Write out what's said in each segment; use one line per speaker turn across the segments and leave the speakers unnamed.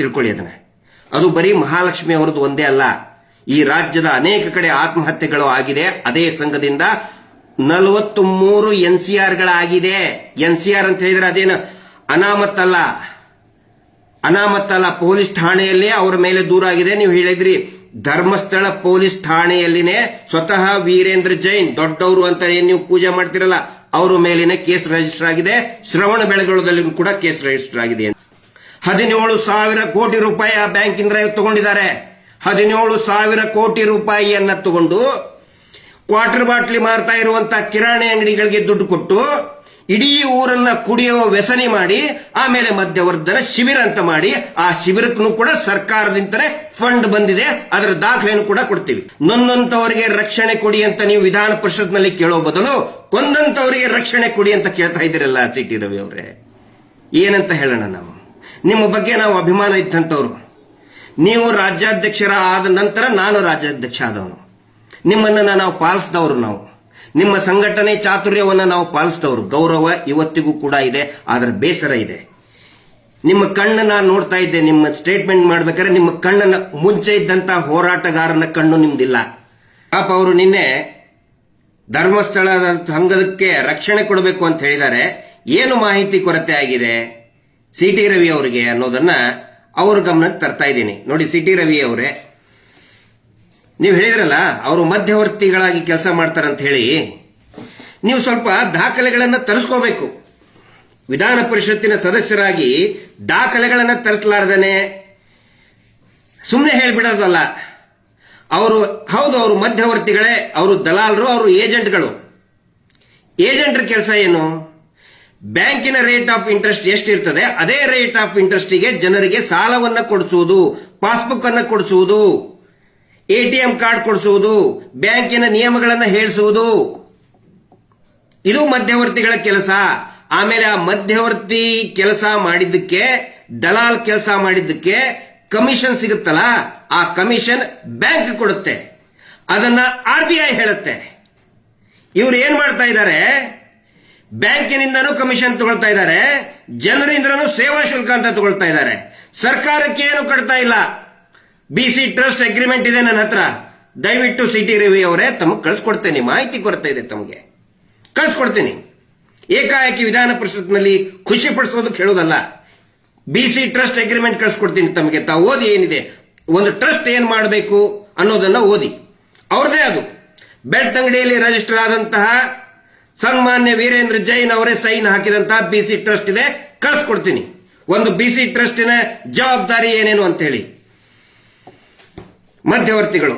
ತಿಳ್ಕೊಳ್ಳಿ ಅದನ್ನ. ಅದು ಬರೀ ಮಹಾಲಕ್ಷ್ಮಿ ಅವರದ್ದು ಒಂದೇ ಅಲ್ಲ. ಈ ರಾಜ್ಯದ ಅನೇಕ ಕಡೆ ಆತ್ಮಹತ್ಯೆಗಳು ಆಗಿದೆ. ಅದೇ ಸಂಘದಿಂದ ನಲವತ್ತು ಮೂರು ಎನ್ ಸಿ ಆರ್ಗಳಾಗಿದೆ ಎನ್ ಸಿ ಆರ್ ಅಂತ ಹೇಳಿದ್ರೆ ಅದೇನು ಅನಾಮತ್ತಲ್ಲ ಅನಾಮತ್ತಲ್ಲ ಪೊಲೀಸ್ ಠಾಣೆಯಲ್ಲೇ ಅವರ ಮೇಲೆ ದೂರ ಆಗಿದೆ. ನೀವು ಹೇಳಿದ್ರಿ ಧರ್ಮಸ್ಥಳ ಪೊಲೀಸ್ ಠಾಣೆಯಲ್ಲಿನೇ ಸ್ವತಃ ವೀರೇಂದ್ರ ಜೈನ್ ದೊಡ್ಡವರು ಅಂತ ಏನ್ ನೀವು ಪೂಜೆ ಮಾಡ್ತಿರಲ್ಲ, ಅವರ ಮೇಲಿನ ಕೇಸ್ ರಿಜಿಸ್ಟರ್ ಆಗಿದೆ. ಶ್ರವಣ ಬೆಳಗೊಳದಲ್ಲಿ ಕೂಡ ಕೇಸ್ ರಿಜಿಸ್ಟರ್ ಆಗಿದೆ ಹದಿನೇಳು ಸಾವಿರ ಕೋಟಿ ರೂಪಾಯಿ ಆ ಬ್ಯಾಂಕಿಂದ ತಗೊಂಡಿದ್ದಾರೆ. ಹದಿನೇಳು ಸಾವಿರ ಕೋಟಿ ರೂಪಾಯಿಯನ್ನ ತಗೊಂಡು ಕ್ವಾರ್ಟರ್ ಬಾಟ್ಲಿ ಮಾರ್ತಾ ಇರುವಂತ ಕಿರಾಣಿ ಅಂಗಡಿಗಳಿಗೆ ದುಡ್ಡು ಕೊಟ್ಟು ಇಡೀ ಊರನ್ನ ಕುಡಿಯುವ ವ್ಯಸನಿ ಮಾಡಿ, ಆಮೇಲೆ ಮಧ್ಯವರ್ಧನ ಶಿಬಿರ ಅಂತ ಮಾಡಿ, ಆ ಶಿಬಿರಕ್ಕೂ ಕೂಡ ಸರ್ಕಾರದಿಂದಲೇ ಫಂಡ್ ಬಂದಿದೆ. ಅದರ ದಾಖಲೆಯನ್ನು ಕೂಡ ಕೊಡ್ತೀವಿ. ನೊಂದಂತವರಿಗೆ ರಕ್ಷಣೆ ಕೊಡಿ ಅಂತ ನೀವು ವಿಧಾನ ಪರಿಷತ್ನಲ್ಲಿ ಕೇಳೋ ಬದಲು ಕೊಂದಂತವರಿಗೆ ರಕ್ಷಣೆ ಕೊಡಿ ಅಂತ ಕೇಳ್ತಾ ಇದ್ದೀರಲ್ಲ, ಸಿ ಟಿ ರವಿ ಅವರೇ. ಏನಂತ ಹೇಳೋಣ ನಾವು? ನಿಮ್ಮ ಬಗ್ಗೆ ನಾವು ಅಭಿಮಾನ ಇದ್ದಂಥವ್ರು ನೀವು ರಾಜ್ಯಾಧ್ಯಕ್ಷರ ಆದ ನಂತರ ನಾನು ರಾಜ್ಯಾಧ್ಯಕ್ಷ ಆದವನು. ನಿಮ್ಮನ್ನ ನಾವು ಪಾಲಿಸಿದವರು ನಾವು. ನಿಮ್ಮ ಸಂಘಟನೆ ಚಾತುರ್ಯವನ್ನು ನಾವು ಪಾಲಿಸಿದವರು. ಗೌರವ ಇವತ್ತಿಗೂ ಕೂಡ ಇದೆ ಅದರ ಬೇಸರ ಇದೆ. ನಿಮ್ಮ ಕಣ್ಣು ನಾನು ನೋಡ್ತಾ ಇದ್ದೆ, ನಿಮ್ಮ ಸ್ಟೇಟ್ಮೆಂಟ್ ಮಾಡ್ಬೇಕಾದ್ರೆ ನಿಮ್ಮ ಕಣ್ಣನ್ನ ಮುಂಚೆ ಇದ್ದಂಥ ಹೋರಾಟಗಾರನ ಕಣ್ಣು ನಿಮ್ದಿಲ್ಲ. ಪಾಪ ಅವರು ನಿನ್ನೆ ಧರ್ಮಸ್ಥಳದ ಸಂಘದಕ್ಕೆ ರಕ್ಷಣೆ ಕೊಡಬೇಕು ಅಂತ ಹೇಳಿದ್ದಾರೆ. ಏನು ಮಾಹಿತಿ ಕೊರತೆ ಆಗಿದೆ? ಸಿ ಟಿ ರವಿ ಅವರಿಗೆ ಅನ್ನೋದನ್ನ ಅವ್ರ ಗಮನಕ್ಕೆ ತರ್ತಾ ಇದ್ದೀನಿ. ನೋಡಿ ಸಿ ಟಿ ರವಿ ಅವರೇ, ನೀವು ಹೇಳಿದ್ರಲ್ಲ, ಅವರು ಮಧ್ಯವರ್ತಿಗಳಾಗಿ ಕೆಲಸ ಮಾಡ್ತಾರಂತ ಹೇಳಿ, ನೀವು ಸ್ವಲ್ಪ ದಾಖಲೆಗಳನ್ನು ತರಿಸ್ಕೋಬೇಕು. ವಿಧಾನ ಪರಿಷತ್ತಿನ ಸದಸ್ಯರಾಗಿ ದಾಖಲೆಗಳನ್ನು ತರಿಸಲಾರ್ದೇನೆ. ಸುಮ್ಮನೆ ಹೇಳಿಬಿಡೋದಲ್ಲ, ಅವರು, ಹೌದು, ಅವರು ಮಧ್ಯವರ್ತಿಗಳೇ, ಅವರು ದಲಾಲರು, ಅವರು ಏಜೆಂಟ್ಗಳು. ಏಜೆಂಟ್ರ ಕೆಲಸ ಏನು? ಬ್ಯಾಂಕಿನ ರೇಟ್ ಆಫ್ ಇಂಟ್ರೆಸ್ಟ್ ಎಷ್ಟಿರ್ತದೆ, ಅದೇ ರೇಟ್ ಆಫ್ ಇಂಟ್ರೆಸ್ಟಿಗೆ ಜನರಿಗೆ ಸಾಲವನ್ನ ಕೊಡಿಸುವುದು, ಪಾಸ್ಬುಕ್ ಅನ್ನ ಕೊಡಿಸುವುದು ಎಟಿಎಂ ಕಾರ್ಡ್ ಕೊಡಿಸುವುದು, ಬ್ಯಾಂಕಿನ ನಿಯಮಗಳನ್ನು ಹೇಳಿಸುವುದು. ಇದು ಮಧ್ಯವರ್ತಿಗಳ ಕೆಲಸ. ಆಮೇಲೆ ಆ ಮಧ್ಯವರ್ತಿ ಕೆಲಸ ಮಾಡಿದ್ದಕ್ಕೆ, ದಲಾಲ್ ಕೆಲಸ ಮಾಡಿದ್ದಕ್ಕೆ ಕಮಿಷನ್ ಸಿಗುತ್ತಲ್ಲ, ಆ ಕಮಿಷನ್ ಬ್ಯಾಂಕ್ ಕೊಡುತ್ತೆ. ಅದನ್ನ ಆರ್ ಬಿ ಐ ಹೇಳುತ್ತೆ. ಇವ್ರು ಏನ್ ಮಾಡ್ತಾ ಇದ್ದಾರೆ ಬ್ಯಾಂಕಿನಿಂದನೂ ಕಮಿಷನ್ ತಗೊಳ್ತಾ ಇದ್ದಾರೆ, ಜನರಿಂದನೂ ಸೇವಾ ಶುಲ್ಕ ಅಂತ ತಗೊಳ್ತಾ ಇದ್ದಾರೆ. ಸರ್ಕಾರಕ್ಕೆ ಏನು ಕಟ್ತಾ ಇಲ್ಲ. ಬಿ ಸಿ ಟ್ರಸ್ಟ್ ಅಗ್ರಿಮೆಂಟ್ ಇದೆ ನನ್ನ ಹತ್ರ. ದಯವಿಟ್ಟು ಸಿಟಿ ರವಿ ಅವರೇ ತಮಗೆ ಕಳಿಸ್ಕೊಡ್ತೇನೆ. ಮಾಹಿತಿ ಕೊರತೆ ಇದೆ ತಮಗೆ. ಕಳಿಸ್ಕೊಡ್ತೀನಿ. ಏಕಾಏಕಿ ವಿಧಾನ ಪರಿಷತ್ನಲ್ಲಿ ಖುಷಿ ಪಡಿಸೋದಕ್ಕೆ ಹೇಳೋದಲ್ಲ ಬಿ ಸಿ ಟ್ರಸ್ಟ್ ಅಗ್ರಿಮೆಂಟ್ ಕಳಿಸ್ಕೊಡ್ತೀನಿ ತಮಗೆ. ತಾವು ಓದಿ ಏನಿದೆ. ಒಂದು ಟ್ರಸ್ಟ್ ಏನು ಮಾಡಬೇಕು ಅನ್ನೋದನ್ನ ಓದಿ. ಅವ್ರದೇ ಅದು. ಬೆಡ್ ಅಂಗಡಿಯಲ್ಲಿ ರಿಜಿಸ್ಟರ್ ಆದಂತಹ ಸನ್ಮಾನ್ಯ ವೀರೇಂದ್ರ ಜೈನ್ ಅವರೇ ಸೈನ್ ಹಾಕಿದಂತ ಬಿ ಸಿ ಟ್ರಸ್ಟ್ ಇದೆ. ಕಳಿಸ್ಕೊಡ್ತೀನಿ. ಒಂದು ಬಿ ಸಿ ಟ್ರಸ್ಟಿನ ಜವಾಬ್ದಾರಿ ಏನೇನು ಅಂತ ಹೇಳಿ ಮಧ್ಯವರ್ತಿಗಳು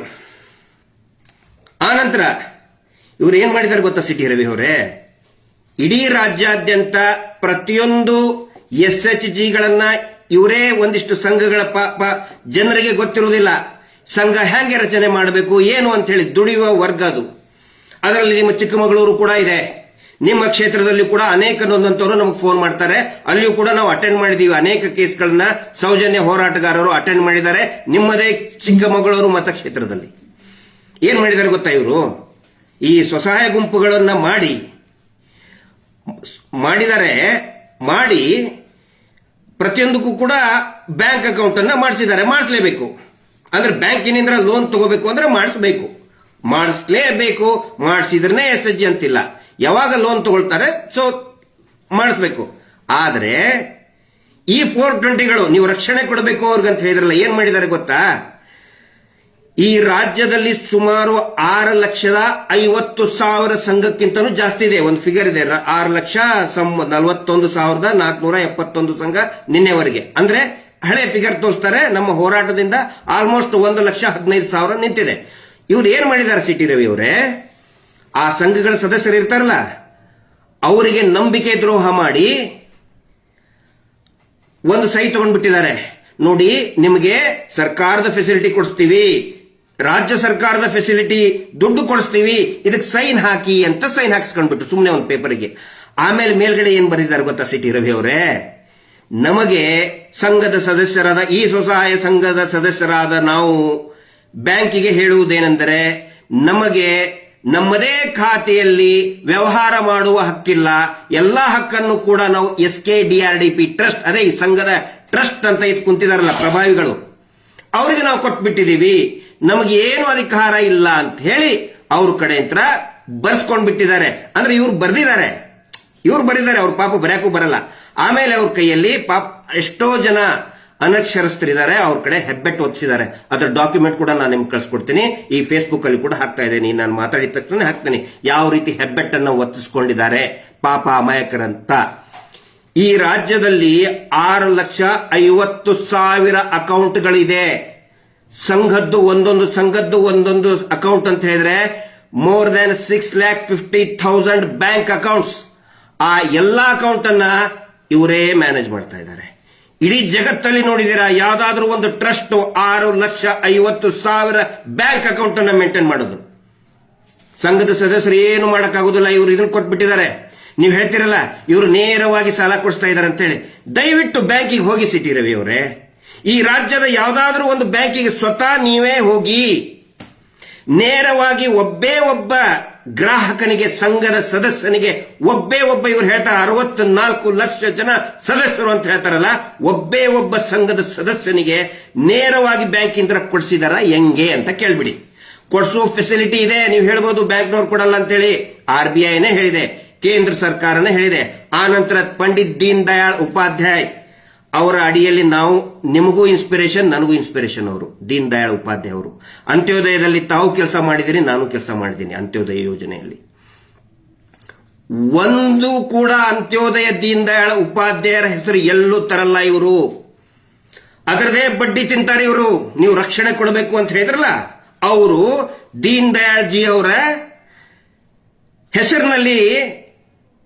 ಆನಂತರ ಇವ್ರು ಏನ್ ಮಾಡಿದ್ದಾರೆ ಗೊತ್ತಾ ಸಿಟಿ ರವಿ ಅವರೇ? ಇಡೀ ರಾಜ್ಯಾದ್ಯಂತ ಪ್ರತಿಯೊಂದು ಎಸ್ ಎಚ್ ಜಿಗಳನ್ನ ಇವರೇ ಒಂದಿಷ್ಟು ಸಂಘಗಳ ಪಾಪ ಜನರಿಗೆ ಗೊತ್ತಿರುವುದಿಲ್ಲ. ಸಂಘ ಹೇಗೆ ರಚನೆ ಮಾಡಬೇಕು, ಏನು ಅಂತ ಹೇಳಿ ದುಡಿಯುವ ವರ್ಗ ಅದು. ಅದರಲ್ಲಿ ನಿಮ್ಮ ಚಿಕ್ಕಮಗಳೂರು ಕೂಡ ಇದೆ. ನಿಮ್ಮ ಕ್ಷೇತ್ರದಲ್ಲಿ ಕೂಡ ಅನೇಕ ನೊಂದಂತವರು ನಮಗೆ ಫೋನ್ ಮಾಡ್ತಾರೆ. ಅಲ್ಲಿಯೂ ಕೂಡ ನಾವು ಅಟೆಂಡ್ ಮಾಡಿದೀವಿ. ಅನೇಕ ಕೇಸ್ಗಳನ್ನ ಸೌಜನ್ಯ ಹೋರಾಟಗಾರರು ಅಟೆಂಡ್ ಮಾಡಿದ್ದಾರೆ. ನಿಮ್ಮದೇ ಚಿಕ್ಕಮಗಳೂರು ಮತಕ್ಷೇತ್ರದಲ್ಲಿ ಏನ್ ಮಾಡಿದ್ದಾರೆ ಗೊತ್ತಾ ಇವರು? ಈ ಸ್ವಸಹಾಯ ಗುಂಪುಗಳನ್ನ ಮಾಡಿ, ಮಾಡಿದರೆ, ಮಾಡಿ ಪ್ರತಿಯೊಂದಕ್ಕೂ ಕೂಡ ಬ್ಯಾಂಕ್ ಅಕೌಂಟ್ ಅನ್ನ ಮಾಡಿಸಿದ್ದಾರೆ. ಮಾಡಿಸ್ಲೇಬೇಕು. ಅಂದ್ರೆ ಬ್ಯಾಂಕಿನಿಂದ ಲೋನ್ ತಗೋಬೇಕು ಅಂದ್ರೆ ಮಾಡಿಸ್ಬೇಕು. ಮಾಡಿಸ್ಲೇಬೇಕು ಮಾಡಿಸಿದ್ರೆ ಎಸ್ ಎಚ್ ಜಿ ಅಂತಿಲ್ಲ. ಯಾವಾಗ ಲೋನ್ ತಗೊಳ್ತಾರೆ ಸೊ ಮಾಡಿಸ್ಬೇಕು. ಆದ್ರೆ, ಈ ಫೋರ್ ಟ್ವೆಂಟಿಗಳು ನೀವು ರಕ್ಷಣೆ ಕೊಡಬೇಕು ಅವ್ರಿಗಂತ ಹೇಳಿದ್ರಲ್ಲ, ಏನ್ ಮಾಡಿದ್ದಾರೆ ಗೊತ್ತಾ? ಈ ರಾಜ್ಯದಲ್ಲಿ ಸುಮಾರು ಆರು ಲಕ್ಷದ ಐವತ್ತು ಸಾವಿರ ಸಂಘಕ್ಕಿಂತನೂ ಜಾಸ್ತಿ ಇದೆ. ಒಂದು ಫಿಗರ್ ಇದೆ ಆರು ಲಕ್ಷ ನಲವತ್ತೊಂದು ಸಾವಿರದ ನಾಲ್ಕುನೂರ ಎಪ್ಪತ್ತೊಂದು ಸಂಘ ನಿನ್ನೆವರೆಗೆ. ಅಂದ್ರೆ ಹಳೆ ಫಿಗರ್ ತೋರಿಸ್ತಾರೆ, ನಮ್ಮ ಹೋರಾಟದಿಂದ ಆಲ್ಮೋಸ್ಟ್ ಒಂದು ಲಕ್ಷ ಹದಿನೈದು ಸಾವಿರ ನಿಂತಿದೆ. ಇವ್ರು ಏನ್ ಮಾಡಿದ್ದಾರೆ ಸಿಟಿ ರವಿ ಅವರೇ? ಆ ಸಂಘಗಳ ಸದಸ್ಯರು ಇರ್ತಾರಲ್ಲ, ಅವರಿಗೆ ನಂಬಿಕೆ ದ್ರೋಹ ಮಾಡಿ ಒಂದು ಸೈ ತಗೊಂಡ್ಬಿಟ್ಟಿದ್ದಾರೆ. ನೋಡಿ, ನಿಮಗೆ ಸರ್ಕಾರದ ಫೆಸಿಲಿಟಿ ಕೊಡಿಸ್ತೀವಿ, ರಾಜ್ಯ ಸರ್ಕಾರದ ಫೆಸಿಲಿಟಿ ದುಡ್ಡು ಕೊಡಿಸ್ತೀವಿ, ಇದಕ್ಕೆ ಸೈನ್ ಹಾಕಿ ಅಂತ ಸೈನ್ ಹಾಕಿಸ್ಕೊಂಡ್ಬಿಟ್ಟು ಸುಮ್ಮನೆ ಒಂದು ಪೇಪರ್ಗೆ ಆಮೇಲೆ ಮೇಲ್ಗಡೆ ಏನ್ ಬರೆದಿದ್ದಾರೆ ಗೊತ್ತಾ ಸಿಟಿ ರವಿ ಅವರೇ? ನಮಗೆ ಸಂಘದ ಸದಸ್ಯರಾದ, ಈ ಸ್ವಸಹಾಯ ಸಂಘದ ಸದಸ್ಯರಾದ ನಾವು ಬ್ಯಾಂಕಿಗೆ ಹೇಳುವುದೇನೆಂದರೆ, ನಮಗೆ ನಮ್ಮದೇ ಖಾತೆಯಲ್ಲಿ ವ್ಯವಹಾರ ಮಾಡುವ ಹಕ್ಕಿಲ್ಲ. ಎಲ್ಲ ಹಕ್ಕನ್ನು ಕೂಡ ನಾವು S K D R D P trust, ಅದೇ ಈ ಸಂಘದ ಟ್ರಸ್ಟ್ ಅಂತ ಇದು ಕುಂತಿದಾರಲ್ಲ ಪ್ರಭಾವಿಗಳು. ಅವರಿಗೆ ನಾವು ಕೊಟ್ಬಿಟ್ಟಿದ್ದೀವಿ. ನಮಗೆ ಏನು ಅಧಿಕಾರ ಇಲ್ಲ ಅಂತ ಹೇಳಿ ಅವ್ರ ಕಡೆ ಅಂತ ಬರ್ಸ್ಕೊಂಡ್ ಬಿಟ್ಟಿದ್ದಾರೆ ಅಂದ್ರೆ ಇವ್ರು ಬರ್ದಿದ್ದಾರೆ. ಇವ್ರು ಬರೆದಿದ್ದಾರೆ, ಅವ್ರ ಪಾಪ ಬರೆಯಕ್ಕೂ ಬರಲ್ಲ. ಆಮೇಲೆ ಅವ್ರ ಕೈಯಲ್ಲಿ ಪಾಪ ಎಷ್ಟೋ ಜನ ಅನಕ್ಷರಸ್ಥರಿದ್ದಾರೆ, ಅವ್ರ ಕಡೆ ಹೆಬ್ಬೆಟ್ಟು ಒತ್ತಿಸಿದ್ದಾರೆ ಅದರ ಡಾಕ್ಯುಮೆಂಟ್ ಕೂಡ ನಾನು ನಿಮ್ಗೆ ಕಳ್ಸಿಕೊಡ್ತೀನಿ. ಈ ಫೇಸ್ಬುಕ್ ಅಲ್ಲಿ ಕೂಡ ಹಾಕ್ತಾ ಇದ್ದೀನಿ. ನಾನು ಮಾತಾಡಿದ ತಕ್ಷಣ ಹಾಕ್ತೀನಿ. ಯಾವ ರೀತಿ ಹೆಬ್ಬೆಟ್ಟನ್ನು ಒತ್ತಿಸ್ಕೊಂಡಿದ್ದಾರೆ ಪಾಪ ಅಮಾಯಕರಂತ. ಈ ರಾಜ್ಯದಲ್ಲಿ ಆರು ಲಕ್ಷ ಐವತ್ತು ಸಾವಿರ ಅಕೌಂಟ್ಗಳಿದೆ. ಸಂಘದ್ದು ಒಂದೊಂದು ಸಂಘದ್ದು ಒಂದೊಂದು ಅಕೌಂಟ್ ಅಂತ ಹೇಳಿದ್ರೆ more than six lakh fifty thousand bank accounts. ಆ ಎಲ್ಲ ಅಕೌಂಟ್ ಅನ್ನ ಇವರೇ ಮ್ಯಾನೇಜ್ ಮಾಡ್ತಾ ಇದ್ದಾರೆ. ಇಡೀ ಜಗತ್ತಲ್ಲಿ ನೋಡಿದಿರಾ ಯಾವ್ದಾದ್ರೂ ಒಂದು ಟ್ರಸ್ಟ್ ಆರು ಲಕ್ಷ ಐವತ್ತು ಸಾವಿರ ಬ್ಯಾಂಕ್ ಅಕೌಂಟ್ ಅನ್ನ ಮೇಂಟೈನ್ ಮಾಡೋದು. ಸಂಘದ ಸದಸ್ಯರು ಏನು ಮಾಡಕ್ಕಾಗೋದಿಲ್ಲ, ಇವರು ಇದನ್ನ ಕೊಟ್ಬಿಟ್ಟಿದ್ದಾರೆ. ನೀವು ಹೇಳ್ತಿರಲ್ಲ, ಇವರು ನೇರವಾಗಿ ಸಾಲ ಕೊಡಿಸ್ತಾ ಇದ್ದಾರೆ ಅಂತೇಳಿ ದಯವಿಟ್ಟು ಬ್ಯಾಂಕಿಗೆ ಹೋಗಿ ಸಿಟಿ ರವಿ ಅವರೇ. ಈ ರಾಜ್ಯದ ಯಾವ್ದಾದ್ರೂ ಒಂದು ಬ್ಯಾಂಕಿಗೆ ಸ್ವತಃ ನೀವೇ ಹೋಗಿ ನೇರವಾಗಿ ಒಬ್ಬೇ ಒಬ್ಬ ಗ್ರಾಹಕನಿಗೆ, ಸಂಘದ ಸದಸ್ಯನಿಗೆ ಒಬ್ಬೇ ಒಬ್ಬ ಇವರು ಹೇಳ್ತಾರೆ, ಅರವತ್ನಾಲ್ಕು ಲಕ್ಷ ಜನ ಸದಸ್ಯರು ಅಂತ ಹೇಳ್ತಾರಲ್ಲ, ಒಬ್ಬೇ ಒಬ್ಬ ಸಂಘದ ಸದಸ್ಯನಿಗೆ ನೇರವಾಗಿ ಬ್ಯಾಂಕಿಂದ ಕೊಡಿಸಿದಾರ, ಹೆಂಗೆ ಅಂತ ಕೇಳ್ಬಿಡಿ. ಕೊಡಿಸುವ ಫೆಸಿಲಿಟಿ ಇದೆ, ನೀವು ಹೇಳ್ಬೋದು ಬ್ಯಾಂಕ್ನವ್ರು ಕೊಡಲ್ಲ ಅಂತೇಳಿ. ಆರ್ ಬಿ ಐನೇ ಹೇಳಿದೆ, ಕೇಂದ್ರ ಸರ್ಕಾರನೇ ಹೇಳಿದೆ. ಆ ನಂತರ ಪಂಡಿತ್ ದೀನ್ ದಯಾಳ್ ಉಪಾಧ್ಯಾಯ್. ಅವರ ಅಡಿಯಲ್ಲಿ ನಾವು ನಿಮಗೂ ಇನ್ಸ್ಪಿರೇಷನ್ ನನಗೂ ಇನ್ಸ್ಪಿರೇಷನ್ ಅವರು. ದೀನ್ ದಯಾಳ್ ಉಪಾಧ್ಯಾಯ ಅವರು. ಅಂತ್ಯೋದಯದಲ್ಲಿ ತಾವು ಕೆಲಸ ಮಾಡಿದಿರಿ, ನಾನು ಕೆಲಸ ಮಾಡಿದ್ದೀನಿ ಅಂತ್ಯೋದಯ ಯೋಜನೆಯಲ್ಲಿ. ಒಂದು ಕೂಡ ಅಂತ್ಯೋದಯ ದೀನ್ ದಯಾಳ್ ಉಪಾಧ್ಯಾಯರ ಹೆಸರು ಎಲ್ಲೂ ತರಲ್ಲ ಇವರು. ಅದರದೇ ಬಡ್ಡಿ ತಿಂತಾರೆ ಇವರು. ನೀವು ರಕ್ಷಣೆ ಕೊಡಬೇಕು ಅಂತ ಹೇಳಿದ್ರಲ್ಲ, ಅವರು ದೀನ್ ದಯಾಳ್ ಜಿ ಅವರ ಹೆಸರಿನಲ್ಲಿ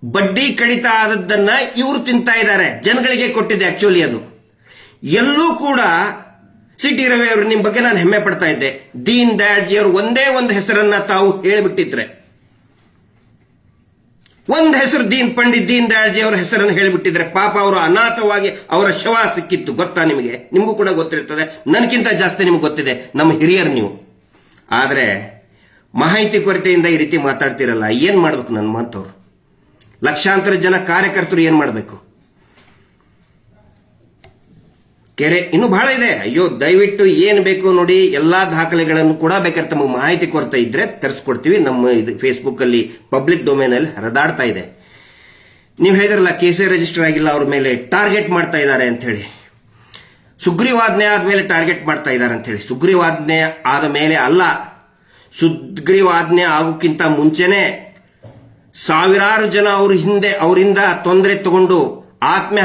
ಬಡ್ಡಿ ಕಡಿತ ಆದದ್ದನ್ನ ಇವರು ತಿಂತಾ ಇದ್ದಾರೆ. ಜನಗಳಿಗೆ ಕೊಟ್ಟಿದೆ ಆಕ್ಚುಲಿ ಅದು. ಎಲ್ಲೂ ಕೂಡ ಸಿಟಿ ರವಿ ಅವರು ನಿಮ್ ಬಗ್ಗೆ ನಾನು ಹೆಮ್ಮೆ ಪಡ್ತಾ ಇದ್ದೆ. ದೀನ್ ದಯಾಳ್ ಜಿ ಅವರು ಒಂದೇ ಒಂದು ಹೆಸರನ್ನ ತಾವು ಹೇಳಿಬಿಟ್ಟಿದ್ರೆ. ಒಂದು ಹೆಸರು ದೀನ್ ಪಂಡಿತ್ ದೀನ್ ದಯಾಳ್ ಜಿ ಅವರ ಹೆಸರನ್ನು ಹೇಳಿಬಿಟ್ಟಿದ್ರೆ ಪಾಪ ಅವರು ಅನಾಥವಾಗಿ ಅವರ ಶವ ಸಿಕ್ಕಿತ್ತು. ಗೊತ್ತಾ ನಿಮಗೆ? ನಿಮಗೂ ಕೂಡ ಗೊತ್ತಿರ್ತದೆ. ನನಗಿಂತ ಜಾಸ್ತಿ ನಿಮ್ಗೆ ಗೊತ್ತಿದೆ. ನಮ್ಮ ಹಿರಿಯರು ನೀವು. ಆದರೆ ಮಾಹಿತಿ ಕೊರತೆಯಿಂದ ಈ ರೀತಿ ಮಾತಾಡ್ತಿರಲ್ಲ. ಏನು ಮಾಡ್ಬೇಕು ನನ್ನ ಮಾತವ್ರು? ಲಕ್ಷಾಂತರ ಜನ ಕಾರ್ಯಕರ್ತರು ಏನ್ ಮಾಡಬೇಕು? ಕೆರೆ ಇನ್ನು ಬಹಳ ಇದೆ. ಅಯ್ಯೋ, ದಯವಿಟ್ಟು ಏನ್ ಬೇಕು ನೋಡಿ, ಎಲ್ಲಾ ದಾಖಲೆಗಳನ್ನು ಕೂಡ ಬೇಕಾದ್ರೆ ತಮಗೆ ಮಾಹಿತಿ ಕೊರತೆ ಇದ್ರೆ ತರಿಸ್ಕೊಡ್ತೀವಿ. ನಮ್ಮ ಇದು ಫೇಸ್ಬುಕ್ ಅಲ್ಲಿ ಪಬ್ಲಿಕ್ ಡೊಮೇನ್ ಅಲ್ಲಿ ಹರಿದಾಡ್ತಾ ಇದೆ. ನೀವು ಹೇಳಿದ್ರಲ್ಲ ಕೇಸೇ ರಿಜಿಸ್ಟರ್ ಆಗಿಲ್ಲ, ಅವ್ರ ಮೇಲೆ ಟಾರ್ಗೆಟ್ ಮಾಡ್ತಾ ಇದ್ದಾರೆ ಅಂತ ಹೇಳಿ. ಸುಗ್ರೀವಾಜ್ಞೆ ಆದ್ಮೇಲೆ ಟಾರ್ಗೆಟ್ ಮಾಡ್ತಾ ಇದ್ದಾರೆ ಅಂತ ಹೇಳಿ. ಸುಗ್ರೀವಾಜ್ಞೆ ಆದ ಮೇಲೆ ಅಲ್ಲ, ಸುಗ್ರೀವಾಜ್ಞೆ ಆಗೋಕ್ಕಿಂತ ಮುಂಚೆನೆ ಸಾವಿರಾರು ಜನ ಅವ್ರ ಹಿಂದೆ, ಅವರಿಂದ ತೊಂದರೆ ತಗೊಂಡು ಆತ್ಮ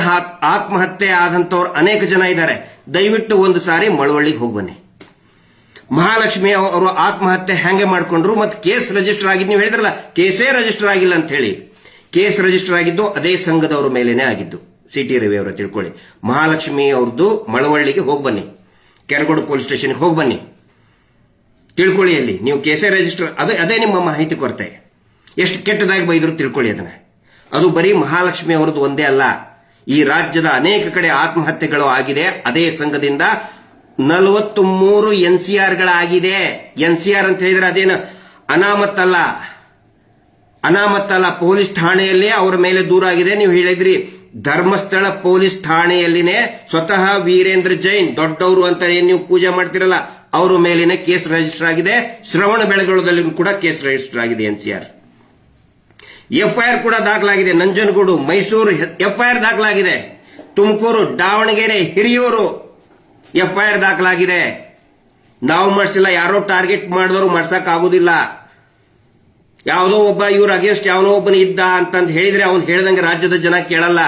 ಆತ್ಮಹತ್ಯೆ ಆದಂತವ್ರು ಅನೇಕ ಜನ ಇದ್ದಾರೆ. ದಯವಿಟ್ಟು ಒಂದು ಸಾರಿ ಮಳವಳ್ಳಿಗೆ ಹೋಗಿ ಬನ್ನಿ. ಮಹಾಲಕ್ಷ್ಮಿ ಅವರು ಆತ್ಮಹತ್ಯೆ ಹೆಂಗೆ ಮಾಡ್ಕೊಂಡ್ರು? ಮತ್ತೆ ಕೇಸ್ ರಿಜಿಸ್ಟರ್ ಆಗಿದ್ದು ನೀವು ಹೇಳಿದ್ರಲ್ಲ, ಕೇಸೇ ರಿಜಿಸ್ಟರ್ ಆಗಿಲ್ಲ ಅಂತ ಹೇಳಿ. ಕೇಸ್ ರಿಜಿಸ್ಟರ್ ಆಗಿದ್ದು ಅದೇ ಸಂಘದವರ ಮೇಲೇನೆ ಆಗಿದ್ದು. ಸಿ ಟಿ ರವಿ ಅವರ ತಿಳ್ಕೊಳ್ಳಿ. ಮಹಾಲಕ್ಷ್ಮಿ ಅವ್ರದ್ದು ಮಳವಳ್ಳಿಗೆ ಹೋಗಿ ಬನ್ನಿ. ಕೆರಗೋಡು ಪೊಲೀಸ್ ಸ್ಟೇಷನ್ಗೆ ಹೋಗಿ ಬನ್ನಿ. ತಿಳ್ಕೊಳ್ಳಿ ಅಲ್ಲಿ. ನೀವು ಕೇಸೇ ರಿಜಿಸ್ಟರ್ ಅದೇ ಅದೇ ನಿಮ್ಮ ಮಾಹಿತಿ ಕೊರತೆ. ಎಷ್ಟು ಕೆಟ್ಟದಾಗಿ ಬೈದರು ತಿಳ್ಕೊಳ್ಳಿ ಅದನ್ನ. ಅದು ಬರೀ ಮಹಾಲಕ್ಷ್ಮಿ ಅವರದ್ದು ಒಂದೇ ಅಲ್ಲ. ಈ ರಾಜ್ಯದ ಅನೇಕ ಕಡೆ ಆತ್ಮಹತ್ಯೆಗಳು ಆಗಿದೆ. ಅದೇ ಸಂಘದಿಂದ ನಲವತ್ತು ಮೂರು ಎನ್ ಸಿ ಆರ್ಗಳಾಗಿದೆ ಎನ್ ಸಿ ಆರ್ ಅಂತ ಹೇಳಿದ್ರೆ ಅದೇನು ಅನಾಮತ್ತಲ್ಲ. ಅನಾಮತ್ತಲ್ಲ. ಪೊಲೀಸ್ ಠಾಣೆಯಲ್ಲೇ ಅವರ ಮೇಲೆ ದೂರ ಆಗಿದೆ. ನೀವು ಹೇಳಿದ್ರಿ ಧರ್ಮಸ್ಥಳ ಪೊಲೀಸ್ ಠಾಣೆಯಲ್ಲಿನೇ ಸ್ವತಃ ವೀರೇಂದ್ರ ಜೈನ್ ದೊಡ್ಡವರು ಅಂತ ಏನು ನೀವು ಪೂಜೆ ಮಾಡ್ತಿರಲ್ಲ, ಅವರ ಮೇಲಿನ ಕೇಸ್ ರಿಜಿಸ್ಟರ್ ಆಗಿದೆ. ಶ್ರವಣ ಬೆಳಗೊಳದಲ್ಲಿ ಕೂಡ ಕೇಸ್ ರಿಜಿಸ್ಟರ್ ಆಗಿದೆ ಎನ್ ಸಿ ಆರ್ ಎಫ್ಐಆರ್ ಕೂಡ ದಾಖಲಾಗಿದೆ. ನಂಜನಗೂಡು, ಮೈಸೂರು ಎಫ್ಐಆರ್ ದಾಖಲಾಗಿದೆ. ತುಮಕೂರು, ದಾವಣಗೆರೆ ಹಿರಿಯೂರು ಎಫ್ಐಆರ್ ದಾಖಲಾಗಿದೆ. ನಾವು ಮಾಡಿಸಿಲ್ಲ, ಯಾರೋ ಟಾರ್ಗೆಟ್ ಮಾಡಿದವರು ಮಾಡ್ಸಕ್ ಆಗುದಿಲ್ಲ. ಯಾವುದೋ ಒಬ್ಬ ಇವ್ರ ಅಗೇನ್ಸ್ಟ್ ಯಾವನೋ ಒಬ್ಬನ ಇದ್ದ ಅಂತಂದು ಹೇಳಿದ್ರೆ ಅವನು ಹೇಳ್ದಂಗೆ ರಾಜ್ಯದ ಜನ ಕೇಳಲ್ಲ.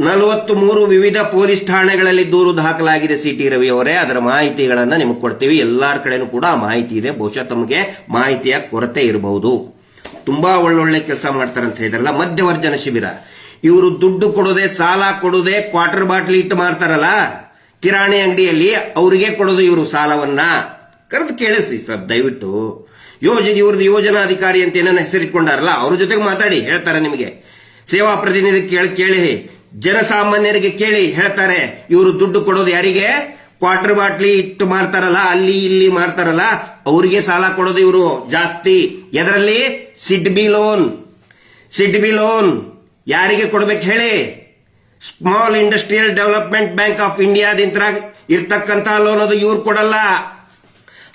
ನಲವತ್ತು ಮೂರು ವಿವಿಧ ಪೊಲೀಸ್ ಠಾಣೆಗಳಲ್ಲಿ ದೂರು ದಾಖಲಾಗಿದೆ ಸಿ ಟಿ ರವಿ ಅವರೇ. ಅದರ ಮಾಹಿತಿಗಳನ್ನು ನಿಮಗೆ ಕೊಡ್ತೀವಿ. ಎಲ್ಲಾರ ಕಡೆನೂ ಕೂಡ ಮಾಹಿತಿ ಇದೆ. ಬಹುಶಃ ತಮಗೆ ಮಾಹಿತಿಯ ಕೊರತೆ ಇರಬಹುದು ತುಂಬಾ ಒಳ್ಳೊಳ್ಳೆ ಕೆಲಸ ಮಾಡ್ತಾರೆ ಅಂತ ಹೇಳಿದಾರಲ್ಲ, ಮಧ್ಯವರ್ಜನ ಶಿಬಿರ. ಇವರು ದುಡ್ಡು ಕೊಡೋದೆ, ಸಾಲ ಕೊಡೋದೆ ಕ್ವಾರ್ಟರ್ ಬಾಟ್ಲಿ ಇಟ್ಟು ಮಾರ್ತಾರಲ್ಲ, ಕಿರಾಣಿ ಅಂಗಡಿಯಲ್ಲಿ ಅವರಿಗೆ ಕೊಡೋದು ಇವರು ಸಾಲವನ್ನ. ಕರೆದು ಕೇಳಿಸಿ ಸರ್, ದಯವಿಟ್ಟು. ಯೋಜನೆ, ಇವ್ರದ್ದು ಯೋಜನಾ ಅಧಿಕಾರಿ ಅಂತ ಏನನ್ನ ಹೆಸರಿಟ್ಕೊಂಡಾರಲ್ಲ, ಅವ್ರ ಜೊತೆಗೆ ಮಾತಾಡಿ, ಹೇಳ್ತಾರೆ ನಿಮಗೆ. ಸೇವಾ ಪ್ರತಿನಿಧಿ ಕೇಳಿ ಕೇಳಿ. ಜನಸಾಮಾನ್ಯರಿಗೆ ಕೇಳಿ, ಹೇಳ್ತಾರೆ. ಇವರು ದುಡ್ಡು ಕೊಡೋದು ಯಾರಿಗೆ? ಕ್ವಾರ್ಟರ್ ಬಾಟ್ಲಿ ಇಟ್ಟು ಮಾರ್ತಾರಲ್ಲ, ಅಲ್ಲಿ ಇಲ್ಲಿ ಮಾರ್ತಾರಲ್ಲ ಅವರಿಗೆ ಸಾಲ ಕೊಡೋದು ಇವರು ಜಾಸ್ತಿ. ಎದರಲ್ಲಿ? SIDBI loan SIDBI loan ಯಾರಿಗೆ ಕೊಡ್ಬೇಕು ಹೇಳಿ? Small industrial development bank of ಇಂಡಿಯಾದಿಂದ ಇರ್ತಕ್ಕಂಥ ಲೋನ್ ಅದು ಇವ್ರು ಕೊಡಲ್ಲ.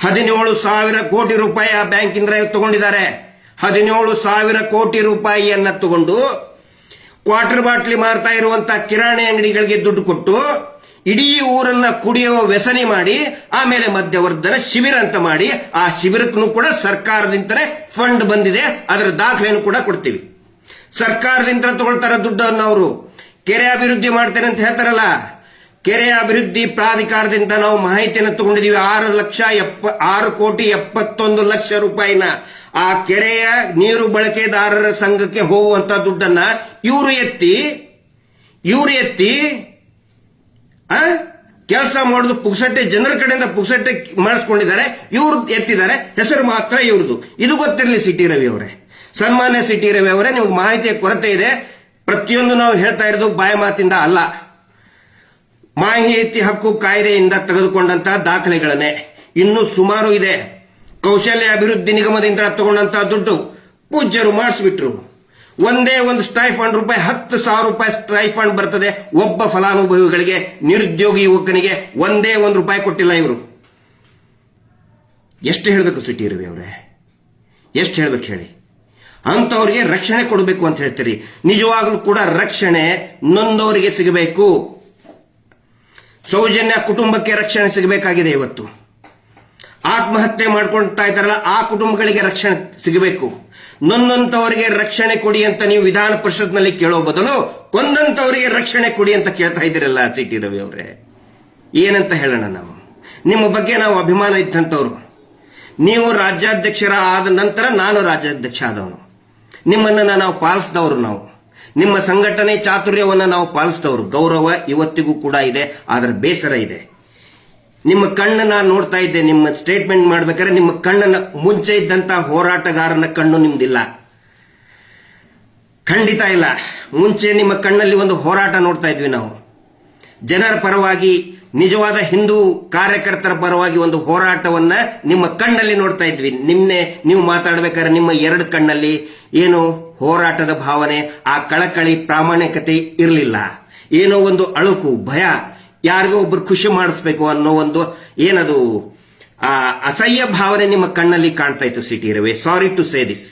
ಹದಿನೇಳು ಸಾವಿರ ಕೋಟಿ ರೂಪಾಯಿ ಆ ಬ್ಯಾಂಕಿಂದ ತಗೊಂಡಿದ್ದಾರೆ. ಹದಿನೇಳು ಸಾವಿರ ಕೋಟಿ ರೂಪಾಯಿಯನ್ನ ತಗೊಂಡು ಕ್ವಾರ್ಟರ್ ಬಾಟ್ಲಿ ಮಾರ್ತಾ ಇರುವಂತ ಕಿರಾಣಿ ಅಂಗಡಿಗಳಿಗೆ ದುಡ್ಡು ಕೊಟ್ಟು ಇಡೀ ಊರನ್ನ ಕುಡಿಯುವ ವ್ಯಸನಿ ಮಾಡಿ, ಆಮೇಲೆ ಮಧ್ಯವರ್ಧನ ಶಿಬಿರ ಅಂತ ಮಾಡಿ, ಆ ಶಿಬಿರಕ್ಕೂ ಕೂಡ ಸರ್ಕಾರದಿಂದಲೇ ಫಂಡ್ ಬಂದಿದೆ. ಅದರ ದಾಖಲೆಯನ್ನು ಕೂಡ ಕೊಡ್ತೀವಿ. ಸರ್ಕಾರದಿಂದ ತಗೊಳ್ತಾರ ದುಡ್ಡನ್ನು ಅವರು ಕೆರೆ ಅಭಿವೃದ್ಧಿ ಮಾಡ್ತೇನೆ ಅಂತ ಹೇಳ್ತಾರಲ್ಲ. ಕೆರೆ ಅಭಿವೃದ್ಧಿ ಪ್ರಾಧಿಕಾರದಿಂದ ನಾವು ಮಾಹಿತಿಯನ್ನು ತಗೊಂಡಿದೀವಿ. ಆರು ಲಕ್ಷ ಎಪ್ಪ, ಆರು ಕೋಟಿ ಎಪ್ಪತ್ತೊಂದು ಲಕ್ಷ ರೂಪಾಯಿನ. ಆ ಕೆರೆಯ ನೀರು ಬಳಕೆದಾರರ ಸಂಘಕ್ಕೆ ಹೋಗುವಂತ ದುಡ್ಡನ್ನ ಇವರು ಎತ್ತಿ ಇವರು ಎತ್ತಿ ಕೆಲಸ ಮಾಡುದು ಪುಕ್ಸಟ್ಟೆ ಜನರ ಕಡೆಯಿಂದ ಪುಕ್ಸಟ್ಟೆ ಮಾಡಿಸ್ಕೊಂಡಿದ್ದಾರೆ, ಇವ್ರು ಎತ್ತಿದ್ದಾರೆ, ಹೆಸರು ಮಾತ್ರ ಇವ್ರದ್ದು. ಇದು ಗೊತ್ತಿರಲಿ ಸಿಟಿ ರವಿ ಅವರೇ. ಸನ್ಮಾನ್ಯ ಸಿಟಿ ರವಿ ಅವರೇ, ನಿಮ್ಗೆ ಮಾಹಿತಿಯ ಕೊರತೆ ಇದೆ. ಪ್ರತಿಯೊಂದು ನಾವು ಹೇಳ್ತಾ ಇರೋದು ಬಾಯ ಮಾತಿಂದ ಅಲ್ಲ. ಮಾಹಿತಿ, ಹಕ್ಕು, ಕಾಯ್ದೆಯಿಂದ ತೆಗೆದುಕೊಂಡಂತಹ ದಾಖಲೆಗಳನ್ನೇ. ಇನ್ನೂ ಸುಮಾರು ಇದೆ. ಕೌಶಲ್ಯ ಅಭಿವೃದ್ಧಿ ನಿಗಮದಿಂದ ತಗೊಂಡಂತಹ ದುಡ್ಡು ಪೂಜ್ಯರು ಮಾಡಿಸ್ಬಿಟ್ರು. ಒಂದೇ ಒಂದು ಸ್ಟೈಫಂಡ್ ರೂಪಾಯಿ, ಹತ್ತು ಸಾವಿರ ರೂಪಾಯಿ ಸ್ಟೈಫಂಡ್ ಬರ್ತದೆ. ಒಬ್ಬ ಫಲಾನುಭವಿಗಳಿಗೆ, ನಿರುದ್ಯೋಗಿ ಯುವಕನಿಗೆ ಒಂದೇ ಒಂದು ರೂಪಾಯಿ ಕೊಟ್ಟಿಲ್ಲ ಇವರು. ಎಷ್ಟು ಹೇಳಬೇಕು ಸಿಟಿ ರವಿ ಅವರೇ? ಎಷ್ಟು ಹೇಳಬೇಕು ಹೇಳಿ? ಅಂಥವ್ರಿಗೆ ರಕ್ಷಣೆ ಕೊಡಬೇಕು ಅಂತ ಹೇಳ್ತೀರಿ. ನಿಜವಾಗ್ಲೂ ಕೂಡ ರಕ್ಷಣೆ ನೊಂದವರಿಗೆ ಸಿಗಬೇಕು. ಸೌಜನ್ಯ ಕುಟುಂಬಕ್ಕೆ ರಕ್ಷಣೆ ಸಿಗಬೇಕಾಗಿದೆ ಇವತ್ತು. ಆತ್ಮಹತ್ಯೆ ಮಾಡ್ಕೊಳ್ತಾ ಇದ್ದಾರಲ್ಲ, ಆ ಕುಟುಂಬಗಳಿಗೆ ರಕ್ಷಣೆ ಸಿಗಬೇಕು. ನೊಂದಂತವರಿಗೆ ರಕ್ಷಣೆ ಕೊಡಿ ಅಂತ ನೀವು ವಿಧಾನ ಪರಿಷತ್ನಲ್ಲಿ ಕೇಳೋ ಬದಲು ಕೊಂದಂತವರಿಗೆ ರಕ್ಷಣೆ ಕೊಡಿ ಅಂತ ಕೇಳ್ತಾ ಇದ್ದೀರಲ್ಲ ಸಿ ಟಿ ರವಿ ಅವರೇ. ಏನಂತ ಹೇಳೋಣ ನಾವು? ನಿಮ್ಮ ಬಗ್ಗೆ ನಾವು ಅಭಿಮಾನ ಇದ್ದಂಥವ್ರು. ನೀವು ರಾಜ್ಯಾಧ್ಯಕ್ಷರ ಆದ ನಂತರ ನಾನು ರಾಜ್ಯಾಧ್ಯಕ್ಷ ಆದವನು ನಿಮ್ಮನ್ನ ನಾವು ಪಾಲಿಸಿದವರು ನಾವು. ನಿಮ್ಮ ಸಂಘಟನೆ ಚಾತುರ್ಯವನ್ನು ನಾವು ಪಾಲಿಸಿದವರು. ಗೌರವ ಇವತ್ತಿಗೂ ಕೂಡ ಇದೆ ಅದರ ಬೇಸರ ಇದೆ. ನಿಮ್ಮ ಕಣ್ಣು ನಾನು ನೋಡ್ತಾ ಇದ್ದೆ, ನಿಮ್ಮ ಸ್ಟೇಟ್ಮೆಂಟ್ ಮಾಡ್ಬೇಕಾದ್ರೆ ನಿಮ್ಮ ಕಣ್ಣನ್ನ ಮುಂಚೆ ಇದ್ದಂತ ಹೋರಾಟಗಾರನ ಕಣ್ಣು ನಿಮ್ದಿಲ್ಲ. ಖಂಡಿತ ಇಲ್ಲ. ಮುಂಚೆ ನಿಮ್ಮ ಕಣ್ಣಲ್ಲಿ ಒಂದು ಹೋರಾಟ ನೋಡ್ತಾ ಇದ್ವಿ ನಾವು. ಜನರ ಪರವಾಗಿ, ನಿಜವಾದ ಹಿಂದೂ ಕಾರ್ಯಕರ್ತರ ಪರವಾಗಿ ಒಂದು ಹೋರಾಟವನ್ನ ನಿಮ್ಮ ಕಣ್ಣಲ್ಲಿ ನೋಡ್ತಾ ಇದ್ವಿ. ನಿನ್ನೆ ನೀವು ಮಾತಾಡ್ಬೇಕಾದ್ರೆ ನಿಮ್ಮ ಎರಡು ಕಣ್ಣಲ್ಲಿ ಏನು ಹೋರಾಟದ ಭಾವನೆ, ಆ ಕಳಕಳಿ ಪ್ರಾಮಾಣಿಕತೆ ಇರಲಿಲ್ಲ. ಏನೋ ಒಂದು ಅಳುಕು, ಭಯ ಯಾರಿಗೋ ಒಬ್ರು ಖುಷಿ ಮಾಡಿಸ್ಬೇಕು ಅನ್ನೋ ಒಂದು ಏನದು, ಆ ಅಸಹ್ಯ ಭಾವನೆ ನಿಮ್ಮ ಕಣ್ಣಲ್ಲಿ ಕಾಣ್ತಾ ಇತ್ತು C T Ravi. Sorry to say this